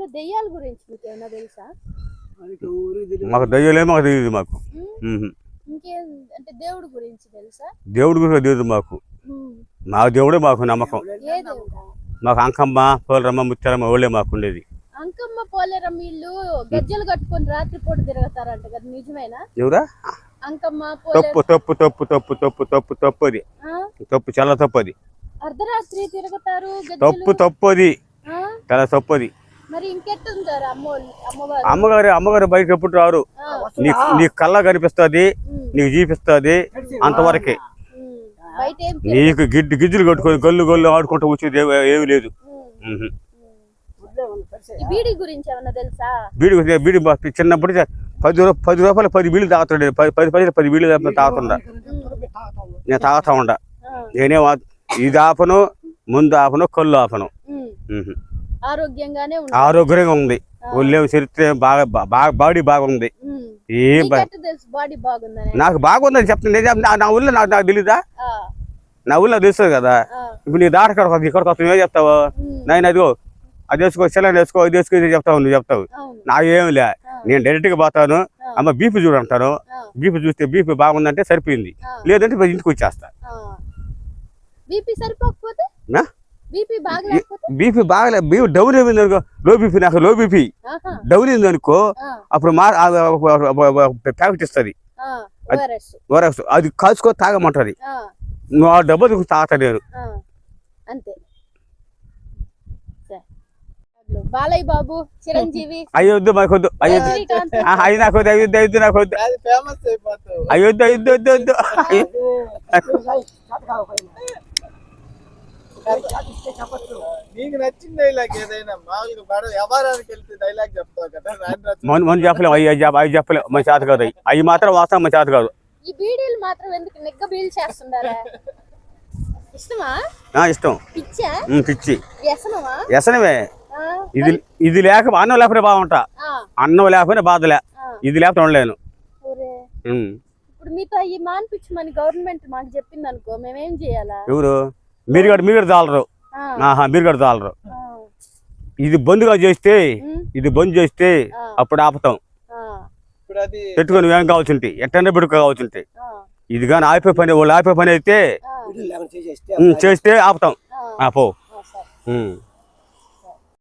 ఊర్లో దెయ్యాల గురించి మీకు ఏమైనా తెలుసా? మాకు దయ్యలే మాకు తెలియదు మాకు. ఇంకేం అంటే దేవుడి గురించి తెలుసా? దేవుడి గురించి తెలియదు మాకు. మా దేవుడే మాకు నమ్మకం. మాకు అంకమ్మ పోలరమ్మ ముత్యారమ్మ వాళ్ళే మాకు ఉండేది. అంకమ్మ పోలేరమ్మ వీళ్ళు గజ్జలు కట్టుకొని రాత్రిపూట తిరుగుతారంట కదా నిజమేనా? ఎవరా? అంకమ్మ తప్పు తప్పు తప్పు తప్పు తప్పు తప్పు తప్పు అది? తప్పు చాలా తప్పు అది అర్ధరాత్రి తిరుగుతారు తప్పు గజ్జలు. తప్పు అది? చాలా తప్పు అది మరి ఇంకెట్టుంటారు అమ్మోళ్ళు అమ్మవారు? అమ్మగారు అమ్మగారు బయటకు ఎప్పుడు రారు? నీ నీ కళ్ళ కనిపిస్తుంది నీకు చూపిస్తుంది అంతవరకే. నీకు గిడ్డి గిజ్జులు కట్టుకొని గల్లు గల్లు ఆడుకుంటూ వచ్చేది ఏమీ లేదు. బీడీ గురించి ఏమన్నా తెలుసా? బీడి బీడి చిన్నప్పుడు పది పది రూపాయలు పది బీళ్ళు తాగుతుండే. పది పది పది పది బీళ్ళు తాగుతుండా నేను తాగుతా ఉండా. నేనే ఇది ఆపను ముందు ఆపను కళ్ళు ఆపను. ఆరోగ్యంగానే ఉంది ఆరోగ్యంగా ఉంది. ఒళ్ళే చరిత్ర బాగా బాగా బాడీ బాగుంది. ఏం బాడీ బాగుందని? నాకు బాగుందని చెప్తాను నా- ఊళ్ళో నాకు నాకు తెలీదా? నా ఊళ్ళో తెలుస్తుంది కదా. ఇప్పుడు నీ దాట ఇక్కడ ఇక్కడికి వస్తావు ఏం చెప్తావు. నేను అదిగో అది వేసుకో సెలైన్ వేసుకో ఇది వేసుకో ఇది చెప్తావు నువ్వు చెప్తావు. నాకు లే నేను డైరెక్ట్గా పోతాను అమ్మ బీపీ చూడంటాను బీపీ చూస్తే బీపీ బాగుందంటే సరిపోయింది. లేదంటే ఇంటికి వచ్చేస్తా. బీపీ సరిపోకపోతే? బీపీ బాగలే బీపీ డౌన్ అయింది అనుకో లో బీపీ నాకు లో బీపీ డౌన్ అయింది అనుకో అప్పుడు మా ప్యాకెట్ ఇస్తుంది. ఓరక్స్ అది కాల్చుకో తాగమంటది ఆ, నువ్వు ఆ డబ్బు తాగుతా నేను ఆ, అంతే సరే. బాలయ్య బాబు చిరంజీవి అయ్యొద్దు మాకు వద్దు అయ్యొద్దు అయ్యి నాకు వద్దు అయ్యొద్దు అయ్యొద్దు నాకు వద్దు అయ్యొద్దు అయ్యొద్దు వద్దు వద్దు నీకు నచ్చిన డైలాగ్ ఏదైనా మామూలుగా మేడం వ్యవహారానికి వెళ్తే డైలాగ్ చెప్తావు కదా మన మనం చెప్పలేము అయ్యి అవి చెప్పలేము మన చేత కాదు. అవి మాత్రం వాస్తవం మన చేత కాదు. ఈ బీడీలు మాత్రం ఎందుకు నిగ్గ బీల్ చేస్తున్నారా? ఇష్టమా? ఆ, ఇష్టం. పిచ్చా? పిచ్చి. వ్యసనమా? వ్యసనమే. ఇది ఇది లేక అన్నం లేకపోతే బాగుంటా. ఆ, అన్నం లేకపోతే బాధలే. ఇది లేకపోతే ఉండలేను. ఇప్పుడు మీతో ఈ మాన్పించమని గవర్నమెంట్ మాకు చెప్పింది అనుకో మేమేం చేయాలా? ఎవరు? మీరు కూడా మీరు కూడా తాళరు ఆ, ఆహా మీరు కూడా తాళరు ఆ, ఇది బంద్గా చేస్తే ఇది బంద్ చేస్తే అప్పుడు ఆపుతాం. ఆ, ఇప్పుడు అది పెట్టుకొని ఏం కావాల్సింటే ఎట్టనే పెట్టుకో కావాల్సింటే. ఆ, ఇది కానీ ఆపే పని వాళ్ళు ఆపే పని అయితే చేస్తే ఆపుతాం. ఆ, ఆ, పో. ఆ, సరే. ఉమ్.